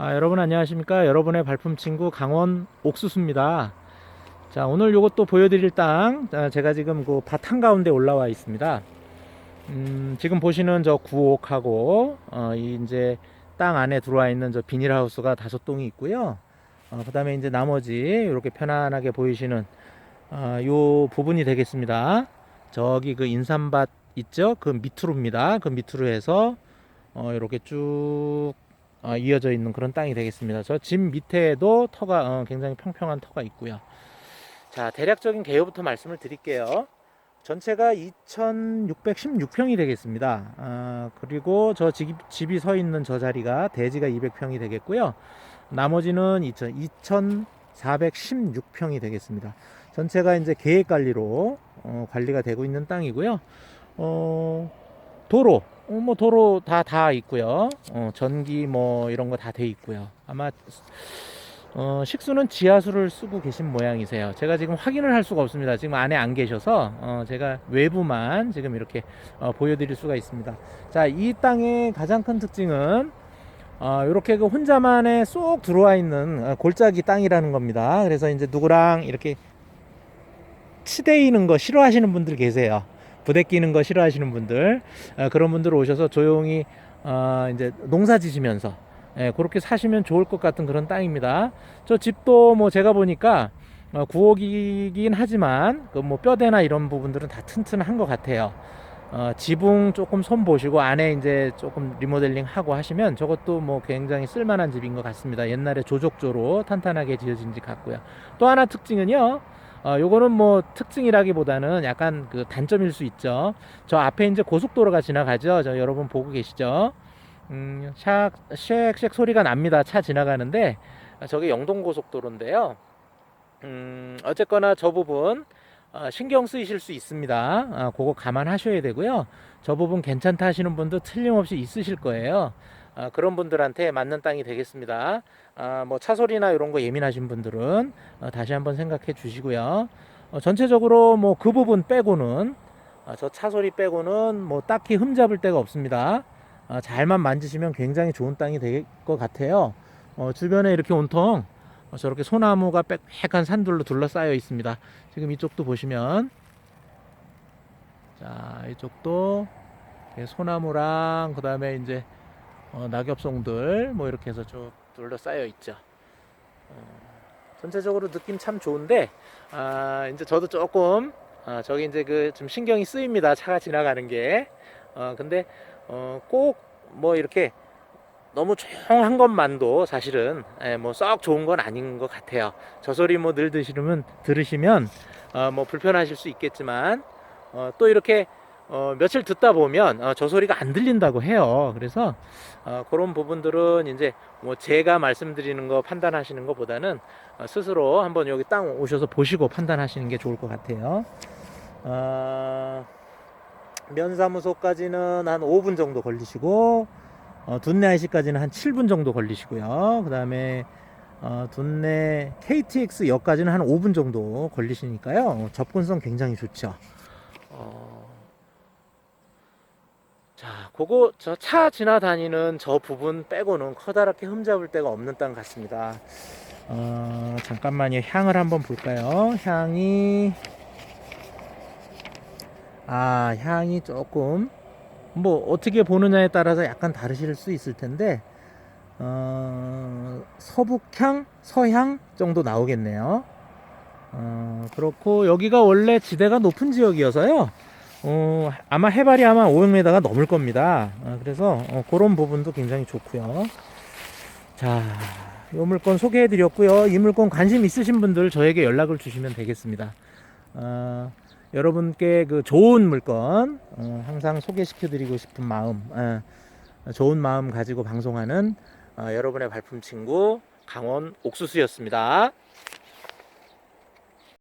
아, 여러분 안녕하십니까? 여러분의 발품 친구 강원 옥수수입니다. 자, 오늘 요것도 보여드릴 땅, 자, 제가 지금 그 밭 한가운데 올라와 있습니다. 음, 지금 보시는 저 구옥하고, 어, 이 이제 땅 안에 들어와 있는 저 비닐하우스가 다섯 동이 있고요. 어, 그 다음에 이제 나머지 이렇게 편안하게 보이시는, 어, 요 부분이 되겠습니다. 저기 그 인삼밭 있죠? 그 밑으로입니다. 그 밑으로 해서, 어, 이렇게 쭉 어, 이어져 있는 그런 땅이 되겠습니다. 저 집 밑에도 터가 어, 굉장히 평평한 터가 있고요. 자, 대략적인 개요부터 말씀을 드릴게요. 전체가 2,616평이 되겠습니다. 아, 그리고 저 집, 집이 서 있는 저 자리가 대지가 200평이 되겠고요. 나머지는 2,416평이 되겠습니다. 전체가 이제 계획 관리로 어, 관리가 되고 있는 땅이고요. 어, 도로, 어, 뭐 도로 다 다 있고요. 어, 전기 뭐 이런 거 다 돼 있고요. 아마 어, 식수는 지하수를 쓰고 계신 모양이세요. 제가 지금 확인을 할 수가 없습니다. 지금 안에 안 계셔서 어, 제가 외부만 지금 이렇게 어, 보여드릴 수가 있습니다. 자, 이 땅의 가장 큰 특징은 어, 이렇게 그 혼자만에 쏙 들어와 있는 어, 골짜기 땅이라는 겁니다. 그래서 이제 누구랑 이렇게 치대이는 거 싫어하시는 분들 계세요. 부대 끼는 거 싫어하시는 분들 어, 그런 분들 오셔서 조용히 어, 이제 농사 지시면서 예, 그렇게 사시면 좋을 것 같은 그런 땅입니다. 저 집도 뭐 제가 보니까 어, 구옥이긴 하지만 그 뭐 뼈대나 이런 부분들은 다 튼튼한 것 같아요. 어, 지붕 조금 손 보시고 안에 이제 조금 리모델링 하고 하시면 저것도 뭐 굉장히 쓸만한 집인 것 같습니다. 옛날에 조족조로 탄탄하게 지어진 집 같고요. 또 하나 특징은요. 어, 요거는 뭐 특징이라기보다는 약간 그 단점일 수 있죠. 저 앞에 이제 고속도로가 지나가죠. 저 여러분 보고 계시죠? 음, 샥, 쉑쉑 소리가 납니다. 차 지나가는데 아, 저게 영동 고속도로인데요. 음, 어쨌거나 저 부분 어, 신경 쓰이실 수 있습니다. 아, 그거 감안하셔야 되고요. 저 부분 괜찮다 하시는 분도 틀림없이 있으실 거예요. 아, 그런 분들한테 맞는 땅이 되겠습니다. 아, 뭐 차소리나 이런 거 예민하신 분들은 어, 다시 한번 생각해 주시고요. 어, 전체적으로 뭐 그 부분 빼고는 어, 저 차소리 빼고는 뭐 딱히 흠잡을 데가 없습니다. 어, 잘만 만지시면 굉장히 좋은 땅이 될 것 같아요. 어, 주변에 이렇게 온통 어, 저렇게 소나무가 빽빽한 산들로 둘러싸여 있습니다. 지금 이쪽도 보시면 자 이쪽도 소나무랑 그 다음에 이제 어, 낙엽송들 뭐 이렇게 해서 쭉 둘러싸여 있죠. 어, 전체적으로 느낌 참 좋은데 아 이제 저도 조금 아, 저기 이제 그 좀 신경이 쓰입니다. 차가 지나가는 게. 어, 근데 어, 꼭 뭐 이렇게 너무 조용한 것만도 사실은 예, 뭐썩 좋은 건 아닌 것 같아요. 저 소리 뭐 늘 드시면 들으시면 어, 뭐 불편하실 수 있겠지만 어, 또 이렇게 어, 며칠 듣다 보면 어, 저 소리가 안 들린다고 해요. 그래서 어, 그런 부분들은 이제 뭐 제가 말씀드리는 거 판단하시는 것보다는 어, 스스로 한번 여기 땅 오셔서 보시고 판단하시는 게 좋을 것 같아요. 어, 면사무소까지는 한 5분 정도 걸리시고 어, 둔내 IC까지는 한 7분 정도 걸리시고요. 그 다음에 어, 둔내 KTX 역까지는 한 5분 정도 걸리시니까요. 어, 접근성 굉장히 좋죠. 어, 자, 그거 저 차 지나다니는 저 부분 빼고는 커다랗게 흠잡을 데가 없는 땅 같습니다. 어, 잠깐만요. 향을 한번 볼까요? 향이 아, 향이 조금 뭐 어떻게 보느냐에 따라서 약간 다르실 수 있을 텐데 어, 서북향, 서향 정도 나오겠네요. 어, 그렇고 여기가 원래 지대가 높은 지역이어서요. 어, 아마 해발이 아마 500m가 넘을 겁니다. 어, 그래서 어, 그런 부분도 굉장히 좋고요. 자, 이 물건 소개해 드렸고요. 이 물건 관심 있으신 분들 저에게 연락을 주시면 되겠습니다. 어, 여러분께 그 좋은 물건 어, 항상 소개시켜 드리고 싶은 마음, 어, 좋은 마음 가지고 방송하는 어, 여러분의 발품 친구 강원 옥수수였습니다.